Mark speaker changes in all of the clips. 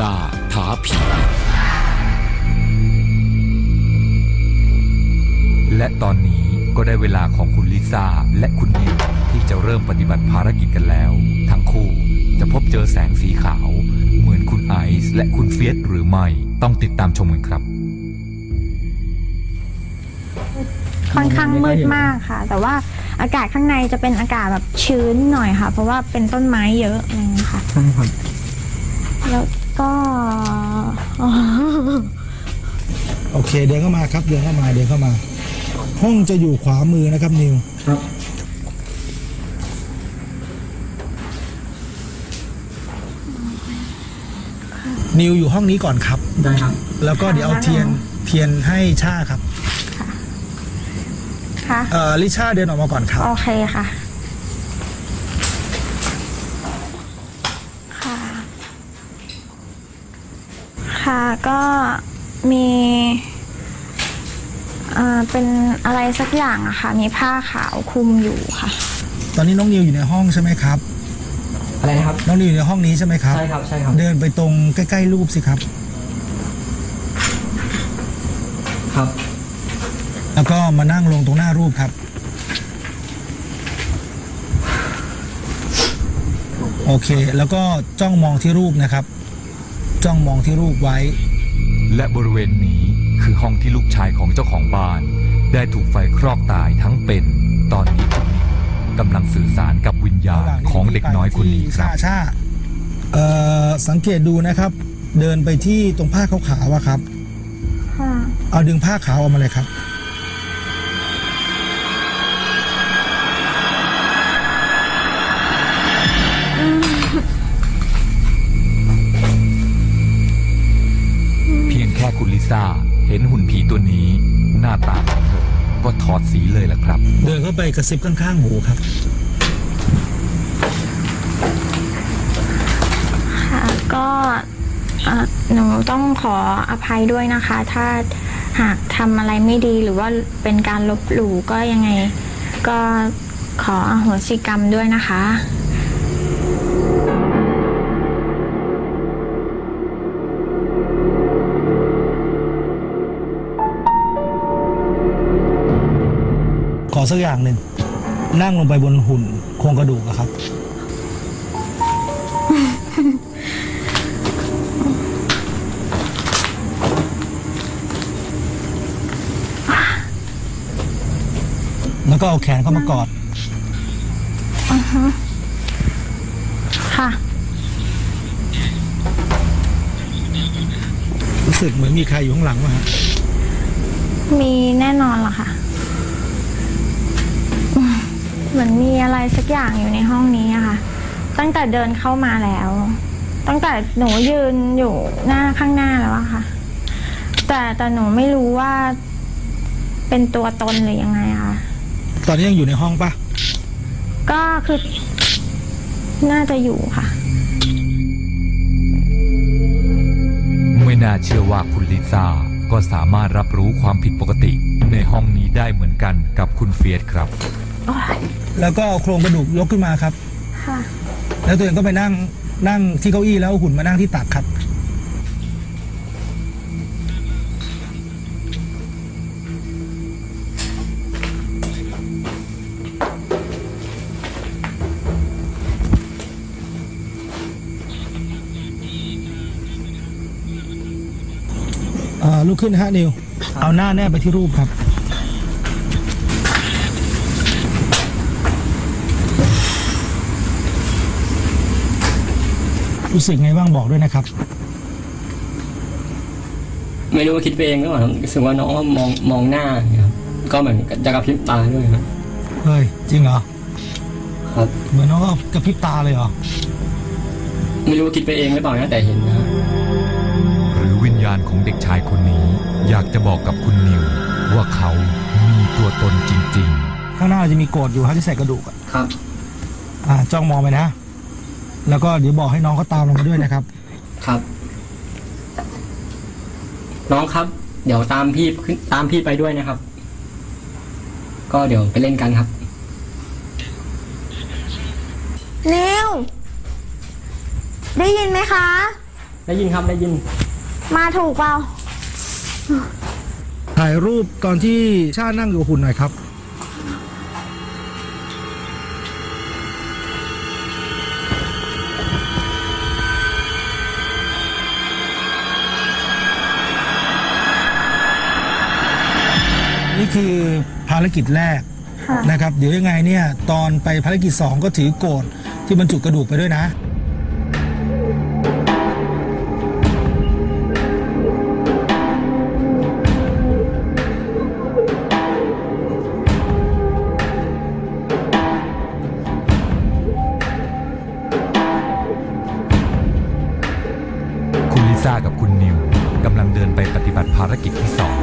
Speaker 1: ล่าท้าผี และตอนนี้ก็ได้เวลาของคุณลิซ่าและคุณนิวที่จะเริ่มปฏิบัติภารกิจกันแล้ว ทั้งคู่จะพบเจอแสงสีขาว เหมือนคุณไอซ์และคุณเฟียสหรือไม่ ต้องติดตามชมกันครับ
Speaker 2: ค่อนข้างมืดมากค่ะ แต่ว่าอากาศข้างในจะเป็นอากาศแบบชื้นหน่อยค่ะ เพราะว่าเป็นต้นไม้เยอะอะไรอย่างเงี้ยค่ะ
Speaker 3: ใช่ครับ
Speaker 2: แล้ว ก็อ๋อ
Speaker 4: โอเคเดินเข้ามาครับเดินเข้ามาเดินเข้ามา ห้องจะอยู่ขวามือนะครับนิว
Speaker 3: ครับ
Speaker 4: นิวอยู่ห้องนี้ก่อนครับ
Speaker 3: ได้ครับ
Speaker 4: แล้วก็เดี๋ยวเอาเทียนเทียนให้ชาครับ
Speaker 2: ค่ะ
Speaker 4: เอ่อลิชาเดินออกมาก่อนครับ
Speaker 2: โอเคค่ะค่ะ ค่ะก็มีเอ่อเป็นอะไรสักอย่างอะค่ะ มีผ้าขาวคลุมอยู่ค่ะ
Speaker 4: ตอนนี้น้องนิวอยู่ในห้องใช่ไหมครับ
Speaker 3: อะไรนะครับ
Speaker 4: น้องนิวอยู่ในห้องนี้ใช่ไหมครับ
Speaker 3: ใช่ครับ ใช่ครับ
Speaker 4: เดินไปตรงใกล้ ๆ รูปสิครับ
Speaker 3: ครับ
Speaker 4: แล้วก็มานั่งลงตรงหน้ารูปครับ โอเค แล้วก็จ้องมองที่รูปนะครับ จ้องมองที่รูปไว้
Speaker 1: และบริเวณนี้คือห้องที่ลูกชายของเจ้าของบ้าน ได้ถูกไฟคลอกตายทั้งเป็น ตอนนี้คุณนิวกำลังสื่อสารกับวิญญาณของเด็กน้อยคนนี้ครับ
Speaker 4: ชาชาเอ่อสังเกตดูนะครับ เดินไปที่ตรงผ้าขาวๆอะครับ
Speaker 2: ค่ะ
Speaker 4: เอาดึงผ้าขาวออกมาเลยครับา
Speaker 1: ตาของเธอ ก็ถอดสีเลยล่ะครับ
Speaker 4: เดินเข้าไปกระซิบข้างๆหูครับ
Speaker 2: ค่ะก็เอ่อหนูต้องขออภัยด้วยนะคะ ถ้าหากทำอะไรไม่ดีหรือว่าเป็นการลบหลู่ก็ยังไง ก็ขออโหสิกรรมด้วยนะคะ
Speaker 4: ขอสักอย่างหนึ่งนั่งลงไปบนหุ่นโครงกระดูกอะครับ แล้วก็เอาแขนเข้ามากอด
Speaker 2: ค่ะ
Speaker 4: รู้สึกเหมือนมีใครอยู่ข้างหลังวะฮะ
Speaker 2: มีแน่นอนล่ะค่ะอืม เหมือนมีอะไรสักอย่างอยู่ในห้องนี้อะค่ะ ตั้งแต่เดินเข้ามาแล้ว ตั้งแต่หนูยืนอยู่หน้าข้างหน้าแล้วอะค่ะ แต่แต่หนูไม่รู้ว่าเป็นตัวตนหรือยังไงอะค่ะ
Speaker 4: ตอนนี้ยังอยู่ในห้องปะ
Speaker 2: ก็คือน่าจะอยู่ค่ะ
Speaker 1: ไม่น่าเชื่อว่าคุณลิซ่าก็สามารถรับรู้ความผิดปกติในห้องนี้ได้เหมือนกันกับคุณเฟียสครับ
Speaker 2: โอ้ย
Speaker 4: แล้วก็เอาโครงกระดูกยกขึ้นมาครับ
Speaker 2: ค่ะ
Speaker 4: แล้วตัวเองก็ไปนั่งนั่งที่เก้าอี้แล้วเอาหุ่นมานั่งที่ตักครับ อ่าลุกขึ้นนะฮะนิว เอาหน้าแนบไปที่รูปครับ รู้สึกไงบ้างบอกด้วยนะครับ
Speaker 3: ไม่รู้ว่าคิดไปเองหรือเปล่าครับรู้สึกว่าน้องก็มองมองหน้าอย่างเงี้ยครับ ก็เหมือนจะกระพริบตาด้วยครับ
Speaker 4: เฮ้ยจริงเหรอ
Speaker 3: ครับ
Speaker 4: เหมือนน้องก็กระพริบตาเลยเหรอ
Speaker 3: ไม่รู้ว่าคิดไปเองหรือเปล่านะแต่เห็นนะครับ
Speaker 1: หรือวิญญาณของเด็กชายคนนี้ อยากจะบอกกับคุณนิว ว่าเขามีตัวตนจริง ๆ
Speaker 4: ข้างหน้าจะมีโกดอยู่ฮะที่ใส่กระดูกอะ
Speaker 3: ครับ
Speaker 4: อ่าจ้องมองไปนะ แล้วก็เดี๋ยวบอกให้น้องเขาตามลงมาด้วยนะครับ
Speaker 3: ครับ น้องครับ เดี๋ยวตามพี่ขึ้นตามพี่ไปด้วยนะครับ ก็เดี๋ยวไปเล่นกันครับ
Speaker 2: เร็ว ได้ยินไหมคะ
Speaker 3: ได้ยินครับได้ยิน
Speaker 2: มาถูกเปล่า
Speaker 4: ถ่ายรูปตอนที่ชานั่งอยู่กับหุ่นหน่อยครับ คือภารกิจแรก
Speaker 2: ค่ะ
Speaker 4: นะครับ เดี๋ยวยังไงเนี่ยตอนไปภารกิจ 2 ก็ถือโกรธที่บรรจุกระดูกไปด้วยนะ
Speaker 1: คุณลิซ่ากับคุณนิวกำลังเดินไปปฏิบัติภารกิจที่สอง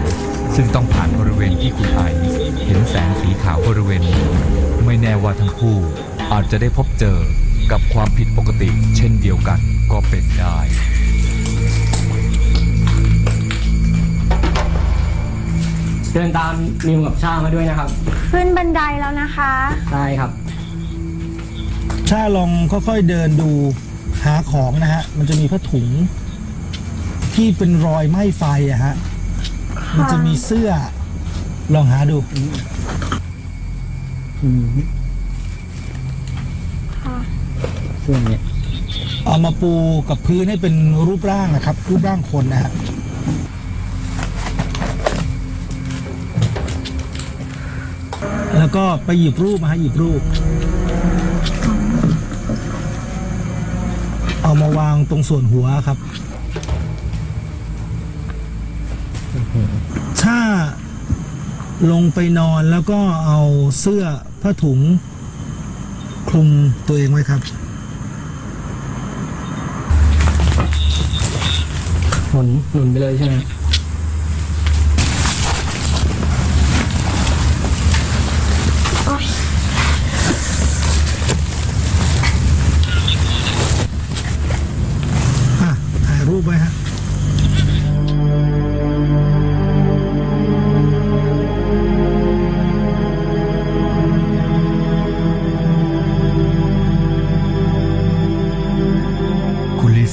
Speaker 1: ซึ่งต้องผ่านบริเวณที่คุณไอซ์เห็นแสงสีขาวบริเวณนี้ไม่แน่ว่าทั้งคู่อาจจะได้พบเจอกับความผิดปกติเช่นเดียวกันก็เป็นได้
Speaker 3: เดินตามนิวกับชามาด้วยนะครับ
Speaker 2: ขึ้นบันไดแล้วนะคะ
Speaker 3: ได้ครับ
Speaker 4: ชาลองค่อยๆเดินดูหาของนะฮะ มันจะมีผ้าถุง ที่เป็นรอยไหม้ไฟอะฮะ มันจะมีเสื้อ ลองหาดู
Speaker 3: อืม
Speaker 2: ค่ะ
Speaker 3: เสื้อเนี่ย
Speaker 4: เอามาปูกับพื้นให้เป็นรูปร่างนะครับ รูปร่างคนนะฮะแล้วก็ไปหยิบรูปมาฮะหยิบรูป เอามาวางตรงส่วนหัวครับ ถ้าลงไปนอนแล้วก็เอาเสื้อผ้าถุง คลุมตัวเองไว้ครับ
Speaker 3: หนุนหนุนไปเลยใช่ไหม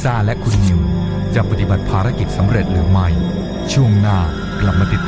Speaker 1: ซ่าและคุณนิว จะปฏิบัติภารกิจสำเร็จหรือไม่ ช่วงหน้ากลับมาติดตาม